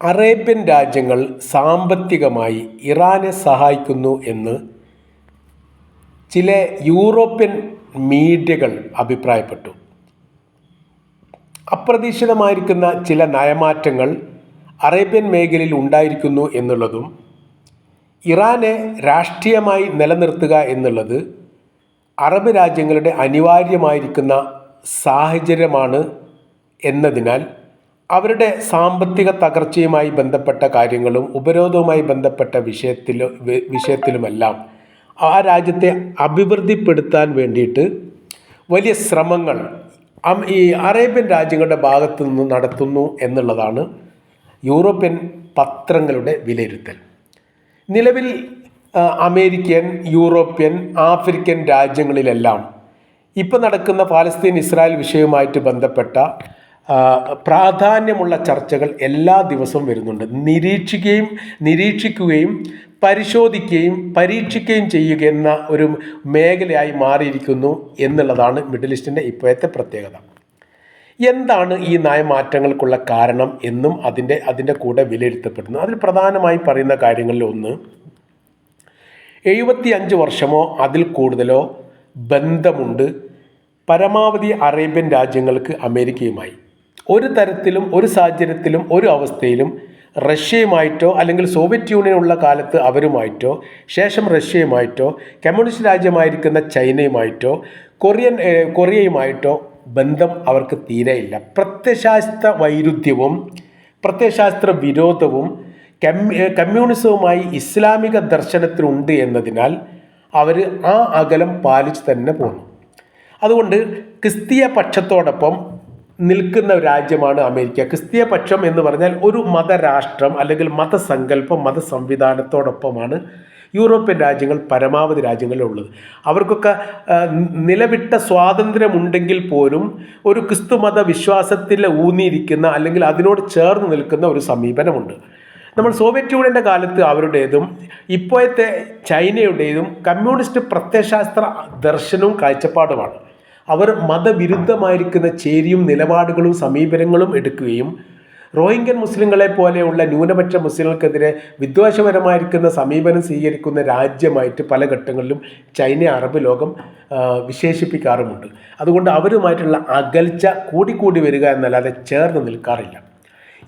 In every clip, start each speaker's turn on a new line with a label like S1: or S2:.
S1: Arabian രാജ്യങ്ങൾ സാമ്പത്തികമായി ഇറാനെ സഹായിക്കുന്നു എന്ന് ചില യൂറോപ്യൻ മീഡിയകൾ അഭിപ്രായപ്പെട്ടു. അപ്രതീക്ഷിതമായിരിക്കുന്ന ചില നയമാറ്റങ്ങൾ അറേബ്യൻ മേഖലയിൽ ഉണ്ടായിരിക്കുന്നു എന്നുള്ളതും ഇറാനെ രാഷ്ട്രീയമായി നിലനിർത്തുക എന്നുള്ളത് അറബ് രാജ്യങ്ങളുടെ അനിവാര്യമായിരിക്കുന്ന സാഹചര്യമാണ് എന്നതിനാൽ അവരുടെ സാമ്പത്തിക തകർച്ചയുമായി ബന്ധപ്പെട്ട കാര്യങ്ങളും ഉപരോധവുമായി ബന്ധപ്പെട്ട വിഷയത്തിൽ വിഷയത്തിലുമെല്ലാം ആ രാജ്യത്തെ അഭിവൃദ്ധിപ്പെടുത്താൻ വേണ്ടിയിട്ട് വലിയ ശ്രമങ്ങൾ ഈ അറേബ്യൻ രാജ്യങ്ങളുടെ ഭാഗത്തു നിന്ന് നടത്തുന്നു എന്നുള്ളതാണ് യൂറോപ്യൻ പത്രങ്ങളുടെ വിലയിരുത്തൽ. നിലവിൽ അമേരിക്കൻ യൂറോപ്യൻ ആഫ്രിക്കൻ രാജ്യങ്ങളിലെല്ലാം ഇപ്പം നടക്കുന്ന പാലസ്തീൻ ഇസ്രായേൽ വിഷയവുമായിട്ട് ബന്ധപ്പെട്ട പ്രാധാന്യമുള്ള ചർച്ചകൾ എല്ലാ ദിവസവും വരുന്നുണ്ട്. നിരീക്ഷിക്കുകയും നിരീക്ഷിക്കുകയും പരിശോധിക്കുകയും പരീക്ഷിക്കുകയും ചെയ്യുക എന്ന ഒരു മേഖലയായി മാറിയിരിക്കുന്നു എന്നുള്ളതാണ് മിഡിൽ ഈസ്റ്റിന്റെ ഇപ്പോഴത്തെ പ്രത്യേകത. എന്താണ് ഈ നയമാറ്റങ്ങൾക്കുള്ള കാരണം എന്നും അതിന്റെ അതിന്റെ കൂടെ വിലയിരുത്തപ്പെടുന്നു. അതിൽ പ്രധാനമായി പറയുന്ന കാര്യങ്ങളിൽ ഒന്ന് എഴുപത്തി അഞ്ച് വർഷമോ അതിൽ കൂടുതലോ ബന്ധമുണ്ട് പരമാവധി അറേബ്യൻ രാജ്യങ്ങൾക്ക് അമേരിക്കയുമായി. ഒരു തരത്തിലും ഒരു സാഹചര്യത്തിലും ഒരു അവസ്ഥയിലും റഷ്യയുമായിട്ടോ അല്ലെങ്കിൽ സോവിയറ്റ് യൂണിയൻ ഉള്ള കാലത്ത് അവരുമായിട്ടോ ശേഷം റഷ്യയുമായിട്ടോ കമ്മ്യൂണിസ്റ്റ് രാജ്യമായിരിക്കുന്ന ചൈനയുമായിട്ടോ കൊറിയൻ കൊറിയയുമായിട്ടോ ബന്ധം അവർക്ക് തീരെയില്ല പ്രത്യശാസ്ത്ര വൈരുദ്ധ്യവും പ്രത്യശാസ്ത്ര വിരോധവും കമ്മ്യൂ കമ്മ്യൂണിസവുമായി ഇസ്ലാമിക ദർശനത്തിനുണ്ട് എന്നതിനാൽ അവർ ആ അകലം പാലിച്ച് തന്നെ പോന്നു. അതുകൊണ്ട് ക്രിസ്തീയ പക്ഷത്തോടൊപ്പം നിൽക്കുന്ന രാജ്യമാണ് അമേരിക്ക. ക്രിസ്തീയ പക്ഷം എന്ന് പറഞ്ഞാൽ ഒരു മതരാഷ്ട്രം അല്ലെങ്കിൽ മതസങ്കല്പം മത സംവിധാനത്തോടൊപ്പമാണ് യൂറോപ്യൻ രാജ്യങ്ങൾ പരമാവധി രാജ്യങ്ങളിലുള്ളത് അവർക്കൊക്കെ നിലവിട്ട സ്വാതന്ത്ര്യമുണ്ടെങ്കിൽ പോലും ഒരു ക്രിസ്തു മത വിശ്വാസത്തിൽ ഊന്നിയിരിക്കുന്ന അല്ലെങ്കിൽ അതിനോട് ചേർന്ന് നിൽക്കുന്ന ഒരു സമീപനമുണ്ട്. നമ്മൾ സോവിയറ്റ് യൂണിയന്റെ കാലത്ത് അവരുടേതും ഇപ്പോഴത്തെ ചൈനയുടേതും കമ്മ്യൂണിസ്റ്റ് പ്രത്യയശാസ്ത്ര ദർശനവും കാഴ്ചപ്പാടുമാണ്. അവർ മതവിരുദ്ധമായിരിക്കുന്ന ചേരിയും നിലപാടുകളും സമീപനങ്ങളും എടുക്കുകയും റോഹിംഗ്യൻ മുസ്ലിങ്ങളെ പോലെയുള്ള ന്യൂനപക്ഷ മുസ്ലിങ്ങൾക്കെതിരെ വിദ്വേഷപരമായിരിക്കുന്ന സമീപനം സ്വീകരിക്കുന്ന രാജ്യമായിട്ട് പല ഘട്ടങ്ങളിലും ചൈന അറബ് ലോകം വിശേഷിപ്പിക്കാറുമുണ്ട്. അതുകൊണ്ട് അവരുമായിട്ടുള്ള അകൽച്ച കൂടിക്കൂടി വരിക എന്നല്ലാതെ ചേർന്ന് നിൽക്കാറില്ല.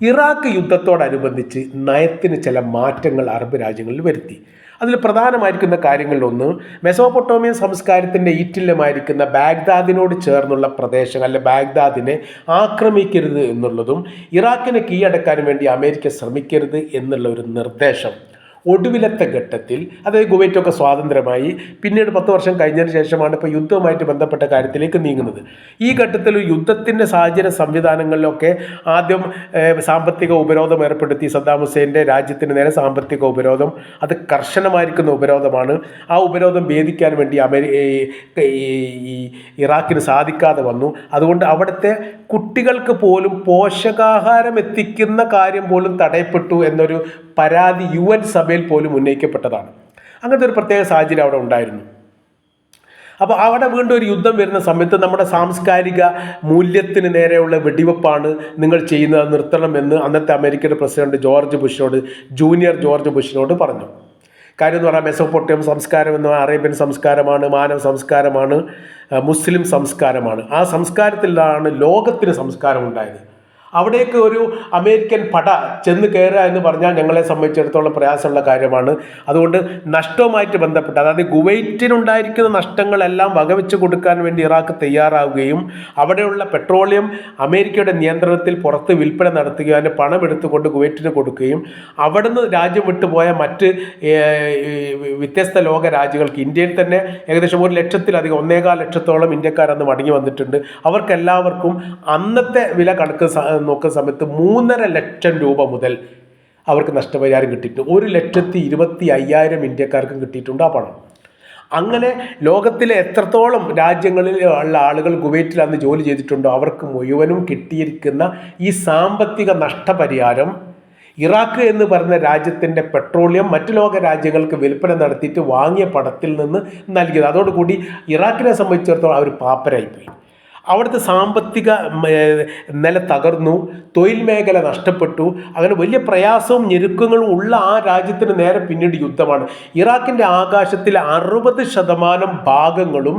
S1: ഇറാഖ് യുദ്ധത്തോടനുബന്ധിച്ച് നയത്തിന് ചില മാറ്റങ്ങൾ അറബ് രാജ്യങ്ങളിൽ വരുത്തി. അതിൽ പ്രധാനമായിരിക്കുന്ന കാര്യങ്ങളിലൊന്ന് മെസോപ്പൊട്ടോമിയൻ സംസ്കാരത്തിന്റെ ഈറ്റില്ലമായിരിക്കുന്ന ബാഗ്ദാദിനോട് ചേർന്നുള്ള പ്രദേശങ്ങൾ അല്ലെ ബാഗ്ദാദിനെ ആക്രമിക്കരുത് എന്നുള്ളതും ഇറാഖിനെ കീഴടക്കാൻ വേണ്ടി അമേരിക്ക ശ്രമിക്കരുത് എന്നുള്ള ഒരു നിർദ്ദേശം ഒടുവിലത്തെ ഘട്ടത്തിൽ അതായത് കുവൈറ്റൊക്കെ സ്വാതന്ത്ര്യമായി. പിന്നീട് പത്ത് വർഷം കഴിഞ്ഞതിന് ശേഷമാണ് ഇപ്പോൾ യുദ്ധവുമായിട്ട് ബന്ധപ്പെട്ട കാര്യത്തിലേക്ക് നീങ്ങുന്നത്. ഈ ഘട്ടത്തിൽ യുദ്ധത്തിന്റെ സാഹചര്യ സംവിധാനങ്ങളിലൊക്കെ ആദ്യം സാമ്പത്തിക ഉപരോധം ഏർപ്പെടുത്തി. സദ്ദാം ഹുസൈന്റെ രാജ്യത്തിന് നേരെ സാമ്പത്തിക ഉപരോധം അത് കർശനമായിരിക്കുന്ന ഉപരോധമാണ്. ആ ഉപരോധം ഭേദിക്കാൻ വേണ്ടി അമേരി ഈ- ഇറാഖിന് സാധിക്കാതെ വന്നു. അതുകൊണ്ട് അവിടുത്തെ കുട്ടികൾക്ക് പോലും പോഷകാഹാരം എത്തിക്കുന്ന കാര്യം പോലും തടയപ്പെട്ടു എന്നൊരു പരാതി യു എൻ സഭയിൽ പോലും ഉന്നയിക്കപ്പെട്ടതാണ്. അങ്ങനത്തെ ഒരു പ്രത്യേക സാഹചര്യം അവിടെ ഉണ്ടായിരുന്നു. അപ്പോൾ അവിടെ വീണ്ടും ഒരു യുദ്ധം വരുന്ന സമയത്ത് നമ്മുടെ സാംസ്കാരിക മൂല്യത്തിന് നേരെയുള്ള വെടിവെപ്പാണ് നിങ്ങൾ ചെയ്യുന്നത് നിർത്തണമെന്ന് അന്നത്തെ അമേരിക്കയുടെ പ്രസിഡന്റ് ജോർജ് ബുഷിനോട് ജൂനിയർ ജോർജ് ബുഷിനോട് പറഞ്ഞു. കാര്യം എന്ന് പറഞ്ഞാൽ മെസോപ്പൊട്ടേം സംസ്കാരം എന്ന് അറേബ്യൻ സംസ്കാരമാണ് മാനവ സംസ്കാരമാണ് മുസ്ലിം സംസ്കാരമാണ്. ആ സംസ്കാരത്തിലാണ് ലോകത്തിന് സംസ്കാരം ഉണ്ടായത് അവിടേക്ക് ഒരു അമേരിക്കൻ പട ചെന്ന് കയറുക എന്ന് പറഞ്ഞാൽ ഞങ്ങളെ സംബന്ധിച്ചിടത്തോളം പ്രയാസമുള്ള കാര്യമാണ്. അതുകൊണ്ട് നഷ്ടവുമായിട്ട് ബന്ധപ്പെട്ട് അതായത് കുവൈറ്റിനുണ്ടായിരിക്കുന്ന നഷ്ടങ്ങളെല്ലാം വകവെച്ച് കൊടുക്കാൻ വേണ്ടി ഇറാഖ് തയ്യാറാവുകയും അവിടെയുള്ള പെട്രോളിയം അമേരിക്കയുടെ നിയന്ത്രണത്തിൽ പുറത്ത് വിൽപ്പന നടത്തുകയും അതിന്റെ പണം എടുത്തുകൊണ്ട് കുവൈറ്റിന് കൊടുക്കുകയും അവിടുന്ന് രാജ്യം വിട്ടുപോയ മറ്റ് വ്യത്യസ്ത ലോക രാജ്യങ്ങൾക്ക് ഇന്ത്യയിൽ തന്നെ ഏകദേശം ഒരു ലക്ഷത്തിലധികം ഒന്നേകാൽ ലക്ഷത്തോളം ഇന്ത്യക്കാരന്ന് മടങ്ങി വന്നിട്ടുണ്ട്. അവർക്കെല്ലാവർക്കും അന്നത്തെ വില കണക്ക് സ- നോക്കുന്ന സമയത്ത് മൂന്നര ലക്ഷം രൂപ മുതൽ അവർക്ക് നഷ്ടപരിഹാരം കിട്ടിയിട്ടുണ്ട്. ഒരു ലക്ഷത്തി ഇരുപത്തി അയ്യായിരം ഇന്ത്യക്കാർക്കും കിട്ടിയിട്ടുണ്ട് ആ പണം. അങ്ങനെ ലോകത്തിലെ എത്രത്തോളം രാജ്യങ്ങളിൽ ഉള്ള ആളുകൾ കുവൈറ്റിൽ അന്ന് ജോലി ചെയ്തിട്ടുണ്ടോ അവർക്ക് മുഴുവനും കിട്ടിയിരിക്കുന്ന ഈ സാമ്പത്തിക നഷ്ടപരിഹാരം ഇറാഖ് എന്ന് പറയുന്ന രാജ്യത്തിന്റെ പെട്രോളിയം മറ്റു ലോക രാജ്യങ്ങൾക്ക് വിൽപ്പന നടത്തിയിട്ട് വാങ്ങിയ പടത്തിൽ നിന്ന് നൽകിയത്. അതോടുകൂടി ഇറാഖിനെ സംബന്ധിച്ചിടത്തോളം അവർ പാപ്പരായിപ്പോയി. അവിടുത്തെ സാമ്പത്തിക നില തകർന്നു തൊഴിൽ മേഖല നഷ്ടപ്പെട്ടു അങ്ങനെ വലിയ പ്രയാസവും ഞെരുക്കങ്ങളും ഉള്ള ആ രാജ്യത്തിന് നേരെ പിന്നീട് യുദ്ധമാണ്. ഇറാഖിന്റെ ആകാശത്തിലെ അറുപത് ശതമാനം ഭാഗങ്ങളും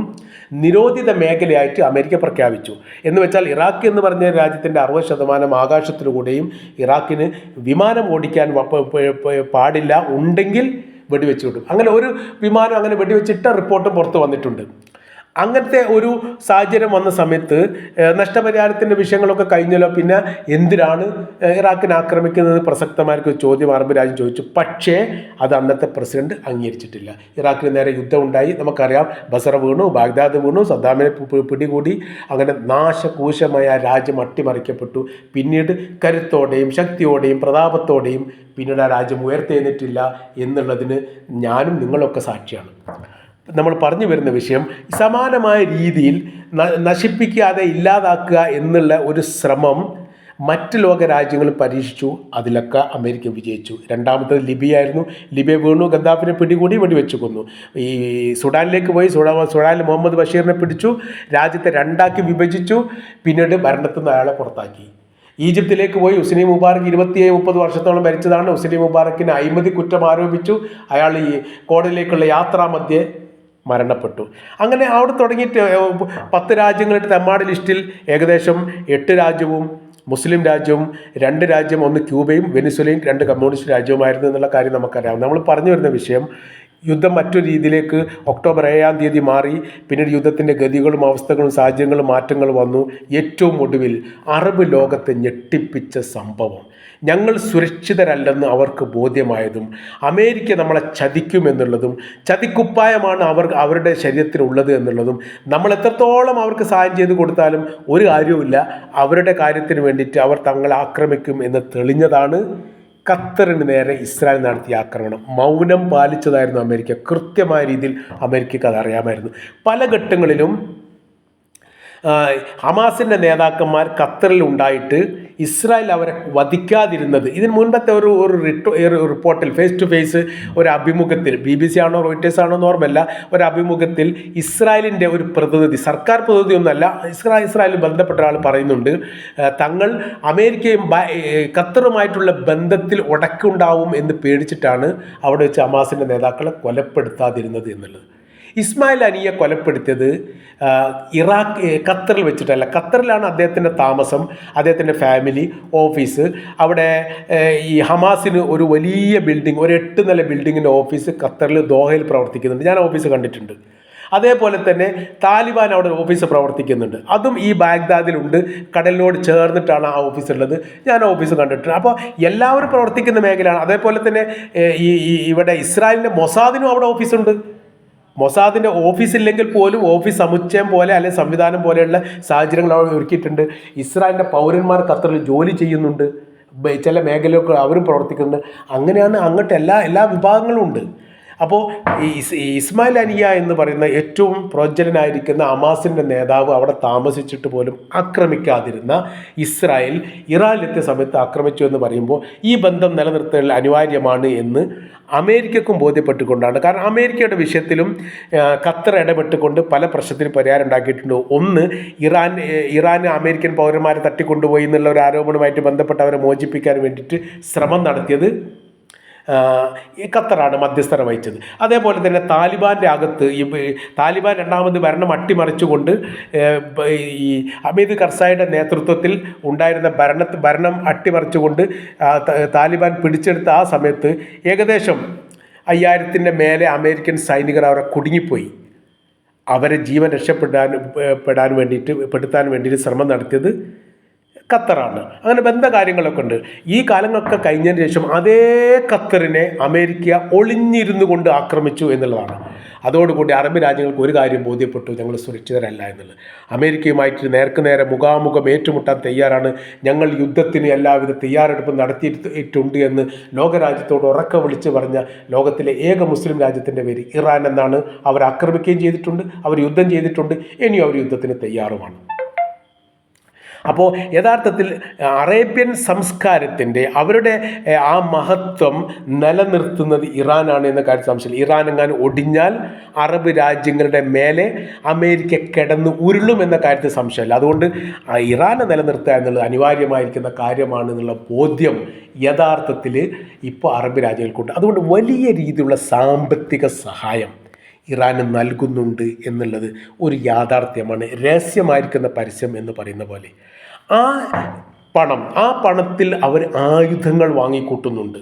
S1: നിരോധിത മേഖലയായിട്ട് അമേരിക്ക പ്രഖ്യാപിച്ചു. എന്ന് വെച്ചാൽ ഇറാഖ് എന്ന് പറഞ്ഞ രാജ്യത്തിന്റെ അറുപത് ശതമാനം ആകാശത്തിലൂടെയും ഇറാഖിന് വിമാനം ഓടിക്കാൻ പാടില്ല ഉണ്ടെങ്കിൽ വെടിവെച്ച് വിടും. അങ്ങനെ ഒരു വിമാനം അങ്ങനെ വെടിവെച്ചിട്ട റിപ്പോർട്ടും പുറത്ത് വന്നിട്ടുണ്ട്. അങ്ങനത്തെ ഒരു സാഹചര്യം വന്ന സമയത്ത് നഷ്ടപരിഹാരത്തിന്റെ വിഷയങ്ങളൊക്കെ കഴിഞ്ഞല്ലോ. പിന്നെ എന്തിനാണ് ഇറാഖിനെ ആക്രമിക്കുന്നത്? പ്രസക്തമായിരിക്കും ചോദ്യം. അറബ് രാജ്യം ചോദിച്ചു. പക്ഷേ അത് അന്നത്തെ പ്രസിഡന്റ് അംഗീകരിച്ചിട്ടില്ല. ഇറാഖിന് നേരെ യുദ്ധം ഉണ്ടായി നമുക്കറിയാം ബസറ വീണു ബാഗ്ദാദ് വീണു സദ്ദാമിനെ പിടികൂടി. അങ്ങനെ നാശകൂശമായ രാജ്യം അട്ടിമറിക്കപ്പെട്ടു. പിന്നീട് കരുത്തോടെയും ശക്തിയോടെയും പ്രതാപത്തോടെയും പിന്നീട് ആ രാജ്യം ഉയർത്തെഴുന്നിട്ടില്ല എന്നുള്ളതിന് ഞാനും നിങ്ങളൊക്കെ സാക്ഷിയാണ്. നമ്മൾ പറഞ്ഞു വരുന്ന വിഷയം സമാനമായ രീതിയിൽ നശിപ്പിക്കാതെ ഇല്ലാതാക്കുക എന്നുള്ള ഒരു ശ്രമം മറ്റ് ലോക രാജ്യങ്ങൾ പരീക്ഷിച്ചു. അതിലൊക്കെ അമേരിക്ക വിജയിച്ചു. രണ്ടാമത്തത് ലിബിയ ആയിരുന്നു ലിബിയ വീണു ഗദ്ദാഫിനെ പിടികൂടി വെടിവെച്ചു കൊന്നു. ഈ സുഡാനിലേക്ക് പോയി സുഡാ സുഡാനിൽ മുഹമ്മദ് ബഷീറിനെ പിടിച്ചു. രാജ്യത്തെ രണ്ടാക്കി വിഭജിച്ചു. പിന്നീട് ഭരണത്തിൽ നിന്ന് അയാളെ പുറത്താക്കി. ഈജിപ്തിലേക്ക് പോയി ഉസ്നി മുബാറക്ക് ഇരുപത്തി മുപ്പത് വർഷത്തോളം ഭരിച്ചതാണ്. ഉസ്നി മുബാറക്കിന് അഴിമതി കുറ്റം ആരോപിച്ചു. അയാൾ ഈ കോടതിയിലേക്കുള്ള യാത്രാമധ്യേ മരണപ്പെട്ടു. അങ്ങനെ അവിടെ തുടങ്ങിയിട്ട് പത്ത് രാജ്യങ്ങളുടെ തെമ്മാടി ലിസ്റ്റിൽ ഏകദേശം എട്ട് രാജ്യവും മുസ്ലിം രാജ്യവും രണ്ട് രാജ്യം ഒന്ന് ക്യൂബയും വെനിസ്വലയും രണ്ട് കമ്മ്യൂണിസ്റ്റ് രാജ്യവുമായിരുന്നു എന്നുള്ള കാര്യം നമുക്കറിയാം. നമ്മൾ പറഞ്ഞു വരുന്ന വിഷയം യുദ്ധം മറ്റൊരു രീതിയിലേക്ക് ഒക്ടോബർ ഏഴാം തീയതി മാറി പിന്നീട് യുദ്ധത്തിന്റെ ഗതികളും അവസ്ഥകളും സാഹചര്യങ്ങളും മാറ്റങ്ങളും വന്നു. ഏറ്റവും ഒടുവിൽ അറബ് ലോകത്തെ ഞെട്ടിപ്പിച്ച സംഭവം. ഞങ്ങൾ സുരക്ഷിതരല്ലെന്ന് അവർക്ക് ബോധ്യമായതും അമേരിക്ക നമ്മളെ ചതിക്കുമെന്നുള്ളതും ചതിക്കുപ്പായമാണ് അവർ അവരുടെ ശരീരത്തിലുള്ളത് എന്നുള്ളതും നമ്മൾ എത്രത്തോളം അവർക്ക് സഹായം ചെയ്തു കൊടുത്താലും ഒരു കാര്യവുമില്ല. അവരുടെ കാര്യത്തിന് വേണ്ടിയിട്ട് അവർ തങ്ങളെ ആക്രമിക്കും എന്ന് തെളിഞ്ഞതാണ് ഖത്തറിന് നേരെ ഇസ്രായേൽ നടത്തിയ ആക്രമണം. മൗനം പാലിച്ചതായിരുന്നു അമേരിക്ക. കൃത്യമായ രീതിയിൽ അമേരിക്കക്ക് അത് അറിയാമായിരുന്നു. പല ഘട്ടങ്ങളിലും ഹമാസിന്റെ നേതാക്കന്മാർ ഖത്തറിൽ ഉണ്ടായിട്ട് ഇസ്രായേൽ അവരെ വധിക്കാതിരുന്നത്. ഇതിന് മുൻപത്തെ ഒരു ഒരു റിപ്പോർട്ടിൽ ഫേസ് ടു ഫേസ് ഒരു അഭിമുഖത്തിൽ ബി ബി സി ആണോ റോയിറ്റേഴ്സ് ആണോ എന്ന് ഓർമ്മയില്ല ഒരു അഭിമുഖത്തിൽ ഇസ്രായേലിന്റെ ഒരു പ്രതിനിധി സർക്കാർ പ്രതിനിധി ഒന്നല്ല ഇസ്രാ ഇസ്രായേലിൽ ബന്ധപ്പെട്ട ഒരാൾ പറയുന്നുണ്ട് തങ്ങൾ അമേരിക്കയും ഖത്തറുമായിട്ടുള്ള ബന്ധത്തിൽ ഉടക്കുണ്ടാവും എന്ന് പേടിച്ചിട്ടാണ് അവിടെ വെച്ച് ഹമാസിന്റെ നേതാക്കളെ കൊലപ്പെടുത്താതിരുന്നത് എന്നുള്ളത്. ഇസ്മായിൽ അനിയെ കൊലപ്പെടുത്തിയത് ഇറാഖ് ഖത്തറിൽ വെച്ചിട്ടല്ല. ഖത്തറിലാണ് അദ്ദേഹത്തിന്റെ താമസം അദ്ദേഹത്തിന്റെ ഫാമിലി ഓഫീസ്. അവിടെ ഈ ഹമാസിന് ഒരു വലിയ ബിൽഡിംഗ് ഒരു എട്ട് നില ബിൽഡിങ്ങിന്റെ ഓഫീസ് ഖത്തറിൽ ദോഹയിൽ പ്രവർത്തിക്കുന്നുണ്ട്. ഞാൻ ഓഫീസ് കണ്ടിട്ടുണ്ട്. അതേപോലെ തന്നെ താലിബാൻ അവിടെ ഒരു ഓഫീസ് പ്രവർത്തിക്കുന്നുണ്ട്. അതും ഈ ബാഗ്ദാദിലുണ്ട്. കടലിനോട് ചേർന്നിട്ടാണ് ആ ഓഫീസ് ഉള്ളത് ഞാൻ ഓഫീസ് കണ്ടിട്ടുണ്ട്. അപ്പോൾ എല്ലാവരും പ്രവർത്തിക്കുന്ന മേഖലയാണ്. അതേപോലെ തന്നെ ഈ ഇവിടെ ഇസ്രായേലിന്റെ മൊസാദിനും അവിടെ ഓഫീസുണ്ട്. മൊസാദിന്റെ ഓഫീസ് ഇല്ലെങ്കിൽ പോലും ഓഫീസ് സമുച്ചയം പോലെ അല്ലെങ്കിൽ സംവിധാനം പോലെയുള്ള സാഹചര്യങ്ങൾ അവർ ഒരുക്കിയിട്ടുണ്ട്. ഇസ്രായേലിന്റെ പൗരന്മാർ ഖത്തറിൽ ജോലി ചെയ്യുന്നുണ്ട്. ചില മേഖലയൊക്കെ അവരും പ്രവർത്തിക്കുന്നുണ്ട്. അങ്ങനെയാണ് അങ്ങോട്ട് എല്ലാ എല്ലാ വിഭാഗങ്ങളും ഉണ്ട്. അപ്പോൾ ഇസ്മായിൽ അനിയ എന്ന് പറയുന്ന ഏറ്റവും പ്രോജ്വലനായിരിക്കുന്ന അമാസിന്റെ നേതാവ് അവിടെ താമസിച്ചിട്ട് പോലും ആക്രമിക്കാതിരുന്ന ഇസ്രായേൽ ഇറാനിലെത്തിയ സമയത്ത് ആക്രമിച്ചു എന്ന് പറയുമ്പോൾ ഈ ബന്ധം നിലനിർത്തൽ അനിവാര്യമാണ് എന്ന് അമേരിക്കക്കും ബോധ്യപ്പെട്ടുകൊണ്ടാണ്. കാരണം അമേരിക്കയുടെ വിഷയത്തിലും ഖത്തർ ഇടപെട്ടുകൊണ്ട് പല പ്രശ്നത്തിന് പരിഹാരം ഉണ്ടാക്കിയിട്ടുണ്ട്. ഒന്ന് ഇറാൻ ഇറാൻ അമേരിക്കൻ പൗരന്മാരെ തട്ടിക്കൊണ്ടുപോയി എന്നുള്ള ഒരു ആരോപണവുമായിട്ട് ബന്ധപ്പെട്ട് അവരെ മോചിപ്പിക്കാൻ വേണ്ടിയിട്ട് ശ്രമം നടത്തിയത് ഖത്തറാണ് മധ്യസ്ഥത വഹിച്ചത്. അതേപോലെ തന്നെ താലിബാന്റെ അകത്ത് ഈ താലിബാൻ രണ്ടാമത് ഭരണം അട്ടിമറിച്ചുകൊണ്ട് ഈ അമീദ് കർസായിയുടെ നേതൃത്വത്തിൽ ഉണ്ടായിരുന്ന ഭരണ ഭരണം അട്ടിമറിച്ചുകൊണ്ട് താലിബാൻ പിടിച്ചെടുത്ത ആ സമയത്ത് ഏകദേശം അയ്യായിരത്തിന്റെ മേലെ അമേരിക്കൻ സൈനികർ അവരെ കുടുങ്ങിപ്പോയി. അവരെ ജീവൻ രക്ഷപ്പെടാൻ പെടാൻ വേണ്ടിയിട്ട് പെടുത്താൻ വേണ്ടിയിട്ട് ശ്രമം നടത്തിയത് ഖത്തറാണ്. അങ്ങനെ ബന്ധ കാര്യങ്ങളൊക്കെ ഉണ്ട്. ഈ കാലങ്ങളൊക്കെ കഴിഞ്ഞതിന് ശേഷം അതേ ഖത്തറിനെ അമേരിക്ക ഒളിഞ്ഞിരുന്നു കൊണ്ട് ആക്രമിച്ചു എന്നുള്ളതാണ്. അതോടുകൂടി അറബ് രാജ്യങ്ങൾക്ക് ഒരു കാര്യം ബോധ്യപ്പെട്ടു. ഞങ്ങൾ സുരക്ഷിതരല്ല എന്നുള്ളത്. അമേരിക്കയുമായിട്ട് നേർക്ക് നേരെ മുഖാമുഖം ഏറ്റുമുട്ടാൻ തയ്യാറാണ്. ഞങ്ങൾ യുദ്ധത്തിന് എല്ലാവിധ തയ്യാറെടുപ്പും നടത്തിയിട്ടുണ്ട് എന്ന് ലോകരാജ്യത്തോട് ഉറക്കം വിളിച്ച് പറഞ്ഞ ലോകത്തിലെ ഏക മുസ്ലിം രാജ്യത്തിന്റെ പേര് ഇറാൻ എന്നാണ്. അവർ ആക്രമിക്കുകയും ചെയ്തിട്ടുണ്ട്. അവർ യുദ്ധം ചെയ്തിട്ടുണ്ട്. ഇനിയും അവർ യുദ്ധത്തിന് തയ്യാറുമാണ്. അപ്പോൾ യഥാർത്ഥത്തിൽ അറേബ്യൻ സംസ്കാരത്തിന്റെ അവരുടെ ആ മഹത്വം നിലനിർത്തുന്നത് ഇറാനാണ് എന്ന കാര്യം സംശയം ഇറാൻ എങ്ങാനും ഒടിഞ്ഞാൽ അറബ് രാജ്യങ്ങളുടെ മേലെ അമേരിക്ക കിടന്ന് ഉരുളും എന്ന കാര്യത്തിൽ സംശയമില്ല. അതുകൊണ്ട് ഇറാനെ നിലനിർത്തുക എന്നുള്ളത് അനിവാര്യമായിരിക്കുന്ന കാര്യമാണ് എന്നുള്ള ബോധ്യം യഥാർത്ഥത്തിൽ ഇപ്പോൾ അറബ് രാജ്യങ്ങൾക്കുണ്ട്. അതുകൊണ്ട് വലിയ രീതിയിലുള്ള സാമ്പത്തിക സഹായം ഇറാന് നൽകുന്നുണ്ട് എന്നുള്ളത് ഒരു യാഥാർത്ഥ്യമാണ്. രഹസ്യമായിരിക്കുന്ന പരസ്യം എന്ന് പറയുന്ന പോലെ. ആ പണം ആ പണത്തിൽ അവർ ആയുധങ്ങൾ വാങ്ങിക്കൂട്ടുന്നുണ്ട്.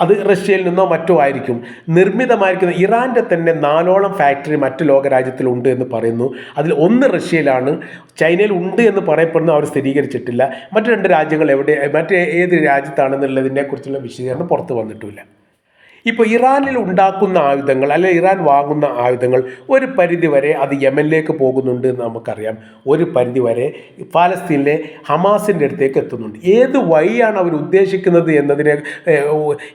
S1: അത് റഷ്യയിൽ നിന്നോ മറ്റോ ആയിരിക്കും. നിർമ്മിതമായിരിക്കുന്ന ഇറാന്റെ തന്നെ നാലോളം ഫാക്ടറി മറ്റ് ലോകരാജ്യത്തിലുണ്ട് എന്ന് പറയുന്നു. അതിൽ ഒന്ന് റഷ്യയിലാണ്. ചൈനയിൽ ഉണ്ട് എന്ന് പറയപ്പെടുന്നു അവർ സ്ഥിരീകരിച്ചിട്ടില്ല. മറ്റു രണ്ട് രാജ്യങ്ങൾ എവിടെ മറ്റ് ഏത് രാജ്യത്താണെന്നുള്ളതിനെ കുറിച്ചുള്ള വിശദീകരണം പുറത്തു വന്നിട്ടില്ല ഇപ്പോൾ ഇറാനിൽ ഉണ്ടാക്കുന്ന ആയുധങ്ങൾ അല്ലെ ഇറാൻ വാങ്ങുന്ന ആയുധങ്ങൾ ഒരു പരിധി വരെ അത് യമനിലേക്ക് പോകുന്നുണ്ട് എന്ന് നമുക്കറിയാം. ഒരു പരിധി വരെ ഫലസ്തീനിലെ ഹമാസിന്റെ അടുത്തേക്ക് എത്തുന്നുണ്ട്. ഏത് വഴിയാണ് അവർ ഉദ്ദേശിക്കുന്നത് എന്നതിനെ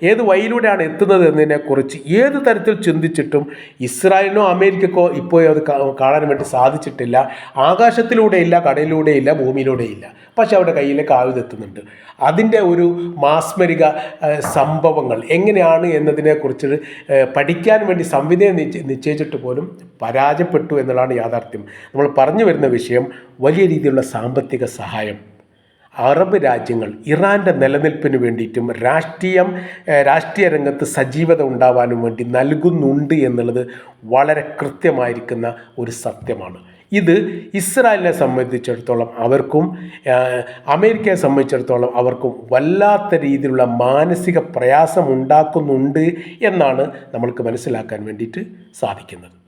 S1: ഏത് വഴിയിലൂടെയാണ് എത്തുന്നത് എന്നതിനെക്കുറിച്ച് ഏത് തരത്തിൽ ചിന്തിച്ചിട്ടും ഇസ്രായേലിനോ അമേരിക്കക്കോ ഇപ്പോൾ അത് കാണാൻ വേണ്ടി സാധിച്ചിട്ടില്ല. ആകാശത്തിലൂടെയില്ല കടലിലൂടെയില്ല ഭൂമിയിലൂടെയില്ല പക്ഷെ അവരുടെ കയ്യിലേക്ക് ആയുധം എത്തുന്നുണ്ട്. അതിന്റെ ഒരു മാസ്മരിക സംഭവങ്ങൾ എങ്ങനെയാണ് എന്നതിനെക്കുറിച്ച് ഏഹ്, പഠിക്കാൻ വേണ്ടി സംവിധാനം നിശ്ച- നിശ്ചയിച്ചിട്ട് പോലും പരാജയപ്പെട്ടു എന്നുള്ളതാണ് യാഥാർത്ഥ്യം. നമ്മൾ പറഞ്ഞു വരുന്ന വിഷയം വലിയ രീതിയിലുള്ള സാമ്പത്തിക സഹായം. അറബ് രാജ്യങ്ങൾ ഇറാന്റെ നിലനിൽപ്പിന് വേണ്ടിയിട്ടും രാഷ്ട്രീയം രാഷ്ട്രീയ രംഗത്ത് സജീവത ഉണ്ടാവാനും വേണ്ടി നൽകുന്നുണ്ട് എന്നുള്ളത് വളരെ കൃത്യമായിരിക്കുന്ന ഒരു സത്യമാണ്. ഇത് ഇസ്രായേലിനെ സംബന്ധിച്ചിടത്തോളം അവർക്കും അമേരിക്കയെ സംബന്ധിച്ചിടത്തോളം അവർക്കും വല്ലാത്ത രീതിയിലുള്ള മാനസിക പ്രയാസം ഉണ്ടാക്കുന്നുണ്ട് എന്നാണ് നമ്മൾക്ക് മനസ്സിലാക്കാൻ വേണ്ടിയിട്ട് സാധിക്കുന്നത്.